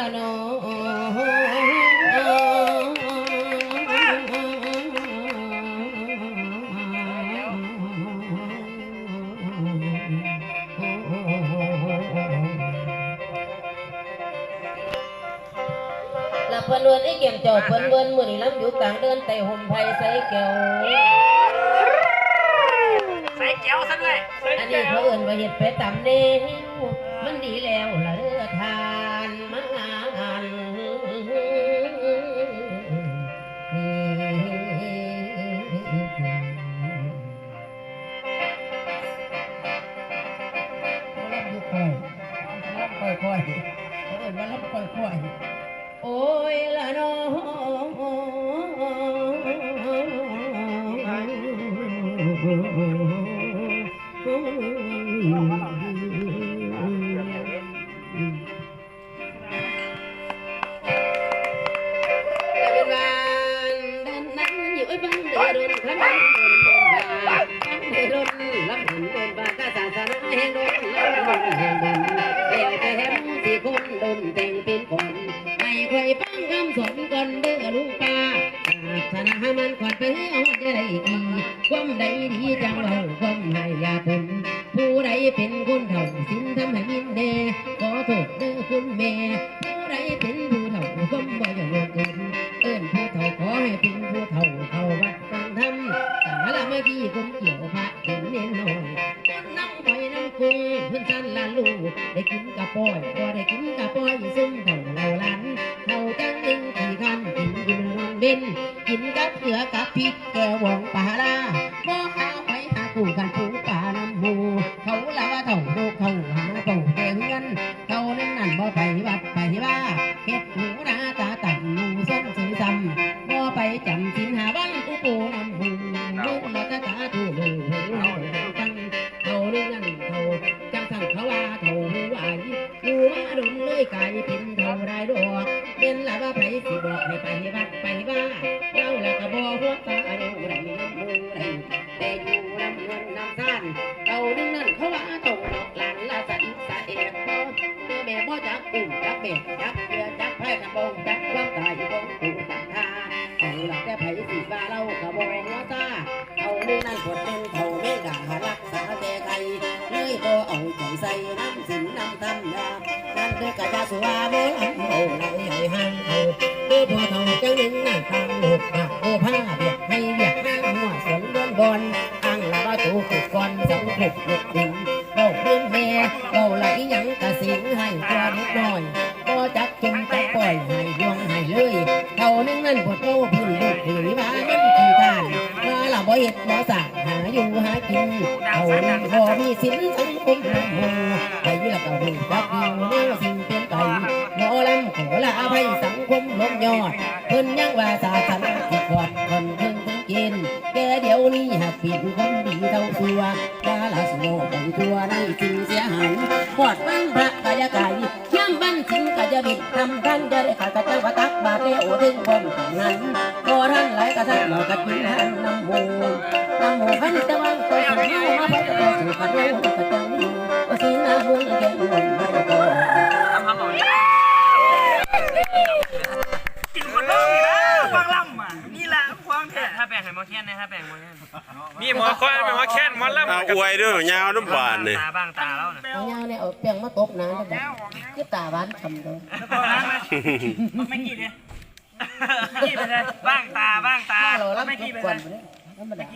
ละเนาละเพิ่นเวินไอ้เกี่ยมเจ้าเพิ่นเวินมื้อนี้ลำอยู่กลางเดินแต่ห่มไผใส่แก้วใส่แก้วซะด้วยอันนี้เขาเอิ้นว่าเฮ็ดไปตามแนวมันดีแล้วละ สี่คนโดนแต่งเป็นคนให้ใครฟังคำสอนก่อนเด้อลุงป้าศาสนามันก่อนไปเอาจะได้ดีความใดดีจังเราความให้ยาผลผู้ใดเป็นคนเฒ่าสินทำให้มินเดขอโทษเด้อคุณแม่ผู้ใดเป็นผู้เฒ่าความบ่อยากเกินเอิ้นผู้เฒ่าขอให้เป็นผู้เฒ่าเข้าวัดฟังธรรมสาละเมื่อกี้ผมเกี่ยว กแกวหวงป่าลาบ่หาไปหากูกันปูป่าน้ำหมูเขาละว่าเท่าโลกเขาหาเป่าแกเฮือนเขานั่นนั่นบ่ไปวัดไปว่าเฮ็ดหูนา เป็นละว่าไปสิบอกให้ไปวัดไปว่าเราละก็บ่หัวตาเราไรน้ำมูไรแต่อยู่ลำเงินน้ำซ่านเขาเรื่งนั้นเขาว่าตกดอกหลานละสะอิสะเอกบ่เมื่อแม่บ่จักอุ่มจักเบ็ดจักเรือจักไพ่กระบงจักความตายบงปูจักทาเอาหลักแต่ไผสิบาเรากระบอกหัวตาเอานี่นั่นผดเป็นเขาไม่ด่ารักษาแต่ใครเลยบ่เอาใจใส่ นั่นคือกะยาสุราบราณโอ้ไหลใหญ่ห้างเอาคือพอท่าจังหนึ่งนั่นทางลูกหักโอ้ผ้าเบียดให้เบียดห้างหัวสวนเดินบอลอังละว่าตูขุดก่อนสังขุดหลุดดินเบ้าเรื่องแม่เบ้าไหลยังกะสิงให้ตัวนิดหน่อยก็จักจุ่มจักปล่อยให้ดวงให้เลยเขานึงนั่นปวดโอ้พื้นลูกผืนบ้านมันขี้ทานมาละบ่เห็ดบ่สั่งหา อยู่หากินเขานั่นบ่มีสินสังคมนำหมู่ไปละก็หุ่นจักอยู่แนวสิ่งเปลี่ยนไปหมอลำขอละอภัยสังคมลงยอดเพิ่นยังว่าศาสนาที่กอดคนถึงถึงกินแกเดี๋ยวนี้หากปิดคนดีเท่าตัวกาลาสโนไปตัวในสิ่งเสียหายปอดฟังพระกายกาย ย่ำบันสิงกายบิดทำรันจะได้ขาดกระเจ้าวัตักบาเตโอถึงบนทางนั้นพอรันไหลกระทั่งหมอกระกินหันน้ำหูน้ำหูพันตะวันตัวขันเมามาพัดตัวสู่ขันเมากระจังว่าสีหน้าเมืองแก่หวนไม่ก็ งแท้ถ้าแบ่งให้หมอแค้นนะถ้าแบ่งหมอแค้นมีหมอคอยเป็นหมอแค้นหมอลำเอาอวยด้วยยาวน้ำบานนี่ตาบ้างตาแล้วนะเอาเงาเนี่ยเอาเปียงมาตบน้ำได้บ่คือตาหวานคำเลยไม่กี่เลยกี่ไปเลยบ้างตาบ้างตาถ้าเรารับไม่ทุกี่กไปคเลนยธรรมดา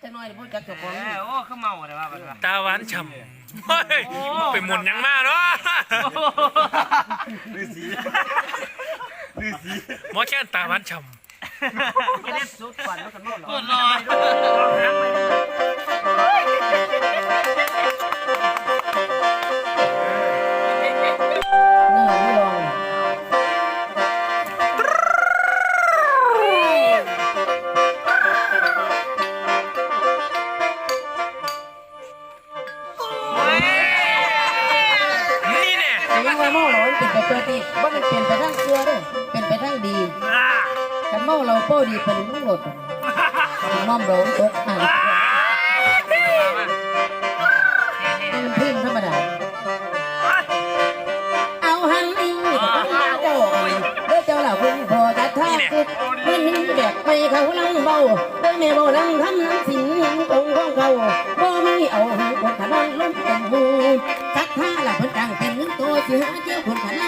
แต่น้อยพูดจักเจ้าของโอ้ขึ้นเมาเลยว่าเป็นว่าตาหวานฉ่ำเฮ้ยไปหมุนหยังมากเนาะหมอแค้นตาหวานฉ่ เล่นสุดฝันแล้วกันโน่นหรอรอเนื้อไม่ลองำนี่เนี่ยแต่ยังว่าเมาเราเป็นปกติว่ามันเปลี่ยนไปทางเชื่อเด้อเป็นไปทางดี ฉันเมาเราเป้ดีไปหนึ่งหมดน้อมเราตกหายเป็นพิมพ์ธรรมดาเอาหันลิงเจ้าเด้อเจ้าเหล่าพึ่พอจะท่าสุดเมื่อนิ่แบบไปเขาลังเบาเต้อแม่โบลังทำน้ำสินหินตรงของเขาบ่ไม่เอาหัวคนขนอนล้มตรงหูจัดท่าหลับเพนกลางเป็นหนึ่งตัวเสิหาเจ้าคนขนอน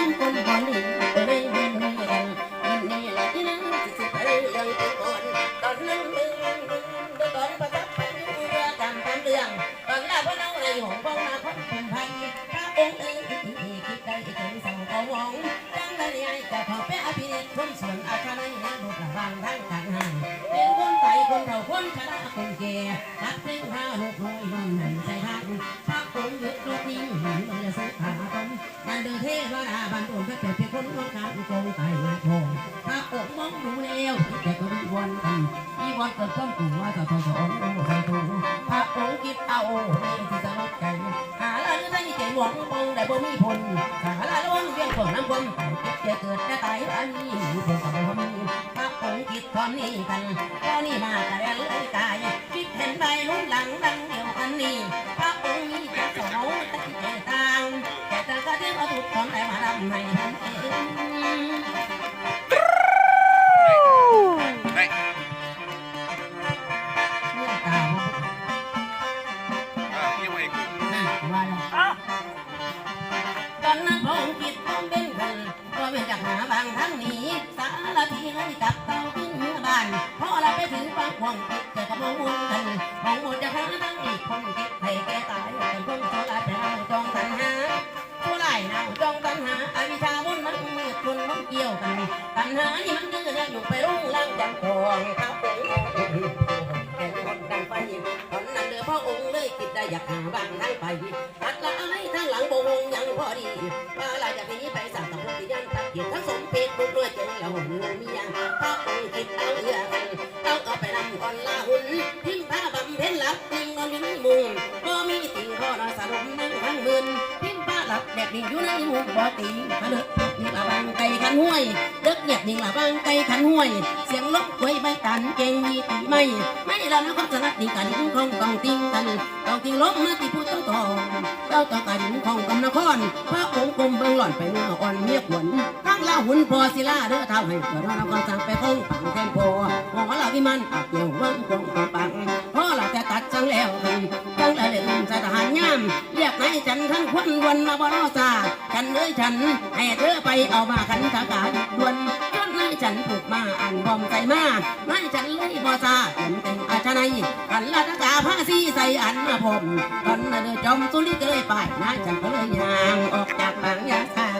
ตักเพลงพระหกร้อยวันหันใจทางพระองค์หยุดรถนิ่งหินมันจะสุขาตนมันเดินเทวดาบันตุนก็เกิดเป็นคนคนการอุโกงไตมาทองพระองค์มองดูแล้วแต่ก็วิวนกันวิวนเกิดความกลัวต่อต่อต่อองค์ใส่ตูพระองคิดเอานี่ที่จะลดใจหาละได้ใจหวังมองได้บ่มีผลหาละล้วนเวียงของน้ำวนจะเกิดจะตายอันนี้ผลกับบ่มีพระองคิดตอนนี้กันตอนนี้มากระเด็นเลยกาย ใบลุ้นหลังดังเดียวกันนี้พระองค์มีแต่สมองแต่ต่างแต่จะก็เทียบเอาทุกคนได้มาทำให้ท่านเองได้เมื่อเก่าอ่ายังไงกูนั่นว่าแล้วเอ้าตอนนั้นพงคิดต้องเป็นกันก็เป็นจากหาบางทั้งนีสารทีให้กับเต่าขึ้นบ้านพราะเราไปถึงปากห่วงคิด กับมงมุนกันมองหมดจะหาทั้งอีกคนคิดให้แกตายเป็นคนโซลาแต่าง ไก่ขันห้วย เสียงลบไว้ใบกันเก่งมีตีไม่ ไม่ละนะก็สลัดนิ่งกันคงกองติงกันกองติงลบมาติพูดต่อต่อเจ้าต่อกันของกำนครพระองค์กรมเบิ่งหล่อนไปเมื่ออ่อนเมียขวนทั้งลาหุ่นพอศิลาเด้อเท่าให้เกิดเราก็สั่งไปคงปังแทนพอหอลาวิมันอักเกี่ยววังคงปังพ่อเราจะตัดจังแล้วจังละเล่นสถานยามเรียกนายฉันทั้งคนวันมาบ่รอซาฉันเอ้ยฉันให้เธอไปเอามาขันทากา อันบอมใจมานายฉันเลยบ่ซาเต็มเต็มอาชนัยกันละตะกาผ้าซีใส่อันมาผมตอนนั้นเด้อจอมสุริเกยไปนายฉันก็เลยย่างออกจากบางยาซา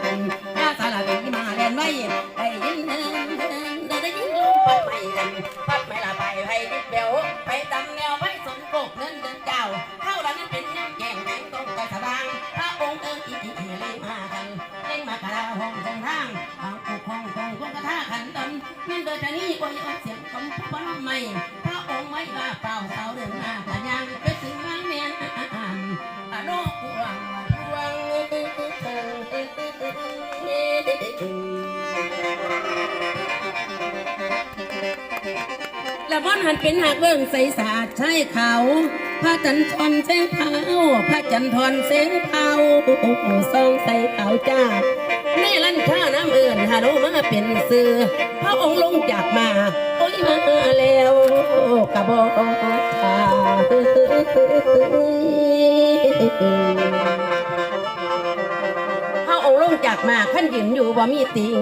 หันเป็นหากเบิ่งใสสาดใช่เขา พระจันทรเสียงเผาพระจันทรเสียงเผาซองใสเขาจ้าแม่ลั่นข้าน้ำเอื่นฮาโนมาเป็นสื่อพระองค์ลงจากมา โอ้ยมาแล้วกระบอกตาพระองค์ลงจากมาขั้นยืนอยู่บ่มีติง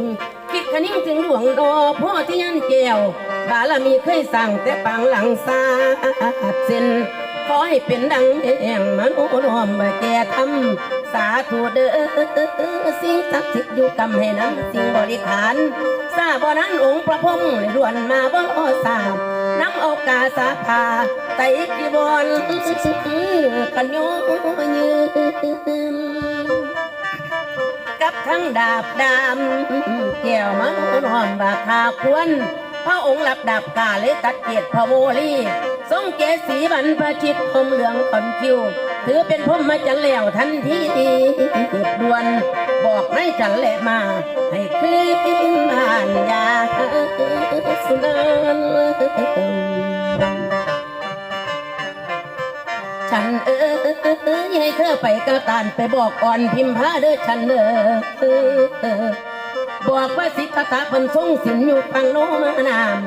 คิดคนิ่งถึงหลวงดอพ่อที่ยันแก้ว บารมีเคยสั่งแต่ปางหลังสาดเส้นขอให้เป็นดังแห่งมโนรวมแก่ทำสาธุเด้อสิ่งศักดิ์สิทธิ์อยู่กำให้นั้นสิ่งบริขารทราบบ่นั้นองค์พระพรหมเลยด่วนมาบ่ทราบนำเอกาสาพาไตรกิบอลกันโยยืนกับทั้งดาบดำเกี่ยวมันหอมบาคาควร พระองค์หลับดาบกาเลยตัดเกียรติพระโมลีทรงเกศสีบรรพชิตพรมเหลืองขอนคิว ถือเป็นพรหมจันแล้วทันทีด่วน บอกให้จันแหละมา ให้ขึ้นบ้านยาสุนันฉันเออให้เธอไปกระตานไปบอกอ่อนพิมพาเด้อฉันเออ บอกว่าสิทธาเพิ่นทรงสินอยู่ฟังโนมานาม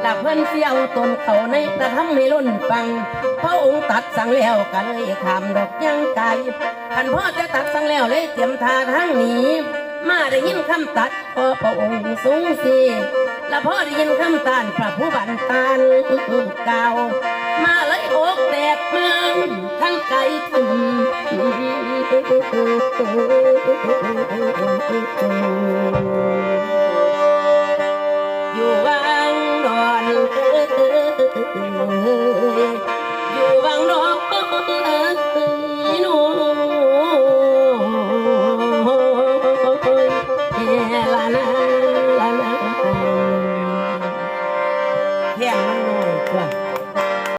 หลับเพิ่นเสียวตนเขาในกระทำให้ล้นฟัง พระองค์ตัดสั่งแล้วก็เลยขามดอกยังไกลขันพ่อจะตัดสั่งแล้วเลยเตรียมทาทางหนีมาได้ยินคำตัดพอพระองค์สูงสีและพ่อได้ยินคำตานพระผู้บันตานเก่า มาเลยอกแตกเมืองทั้งไกลถึง